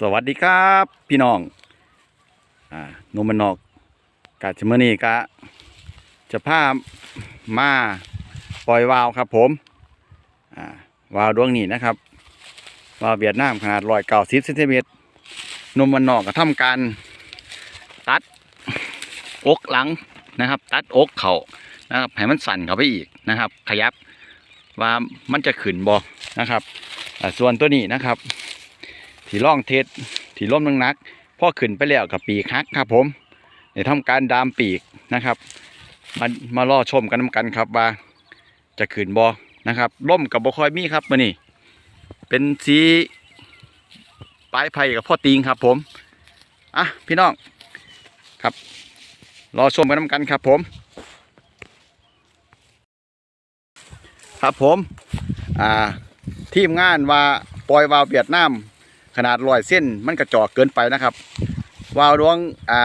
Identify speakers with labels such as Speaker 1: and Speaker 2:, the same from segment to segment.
Speaker 1: สวัสดีครับพี่น้องอ่านมมันนอกกาชมนีกะจะพามาปล่อยวาวครับผมอ่าวาวดวงนี้นะครับวาวเวียดนามขนาดร้อยเก้าสิบเซนติเมตรนมมันนอกก็ทำการตัดอกหลังนะครับ ตัดอกเขานะครับให้มันสั่นเข้าไปอีกนะครับ ขยับว่ามันจะขึ้นบอนะครับส่วนตัวนี้นะครับ ที่ร่องเทศที่ล้มนักๆพอขึ้นไปแล้วกับปีกฮักครับผมได้ทำการดามปีกนะครับมามาล่อชมกันนำกันครับว่าจะขึ้นบอนะครับล่มกับบคอยมีครับมานี่เป็นสีปลายไผ่กับพ่อติงครับผมอะพี่น้องครับ รอชมกันนำกันครับผม ครับผมอ่าทีมงานว่าปล่อยวาวเวียดนาม ขนาดร้อยเส้นมันกระจอกเกินไปนะครับ วาวดวงอ่า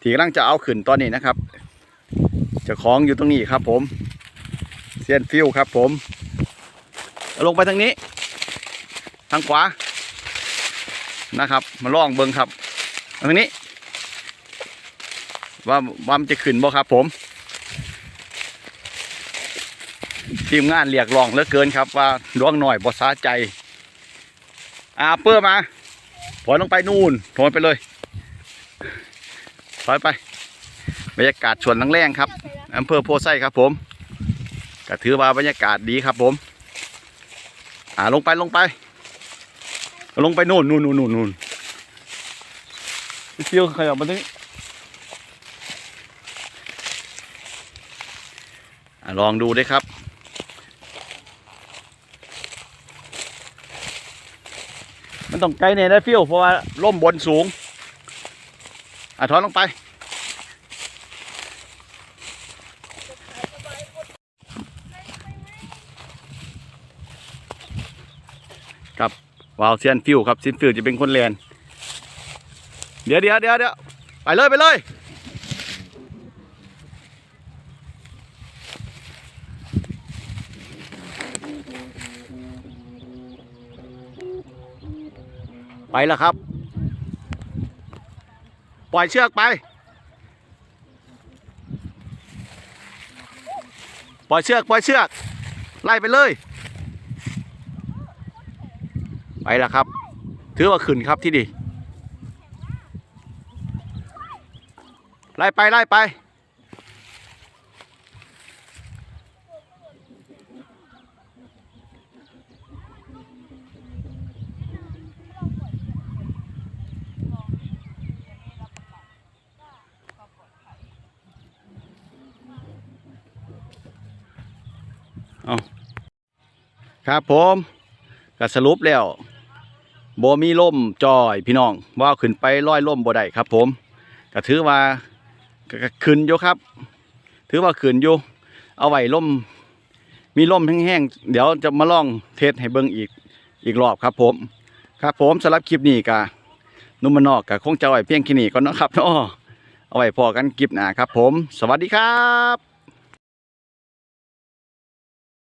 Speaker 1: ที่กำลังจะเอาขึ้นตอนนี้นะครับจะของอยู่ตรงนี้ครับ ผม เส้นฟิวครับ ผม ลงไปทางนี้ ทางขวานะครับ มาลองเบิ้งครับทางนี้ ว่าว่ามันจะขึ้นบ่ครับ ผมทีมงานเรียกร้องเหลือเกินครับว่าดวงหน่อยบ่สาใจ อ่าเปื้อมาถอยลงไปนู่นถอยไปเลยถอยไปบรรยากาศชวนลังแรงครับอำเภอโพไซครับผมก็ถือว่าบรรยากาศดีครับผม อ่าลงไปลงไป ลงไปนู่นนู่นนู่นนู่นนู่นเที่ยวขยับมาตรงนี้อ่าลองดูด้วยครับ มันต้องไกลเนี่ยได้ฟิวเพราะว่าล่มบนสูงอะถอนลงไป ครับวาวเซียนฟิวครับซินฟิวจะเป็นคนเรียนเดี๋ยวเดี๋ยวเดี๋ยวเดี๋ยวไปเลยไปเลย ไปแล้วครับ ปล่อยเชือกไป ปล่อยเชือก ปล่อยเชือก ไล่ไปเลย ไปแล้วครับ ถือว่าขึ้นครับที่ดี ไล่ไป ไล่ไป เอาครับผมก็สรุปแล้วบ่มีล่มจอยพี่น้องว่าขึ้นไปร้อยล่มบ่ได้ครับ ผมก็ถือว่าขึ้นอยู่ครับ ถือว่าขึ้นอยู่เอาไว้ล่มมีล่มแห้งๆเดี๋ยวจะมาลองเทสให้เบิ่งอีกอีกรอบครับผม ครับผมสำหรับคลิปนี้ก็นุ่มมนอกก็คงจะอาไว้เพียงแค่นี้ก่อนนะครับเนาะเอาไว้พอกันคลิปหน้าครับผม สวัสดีครับ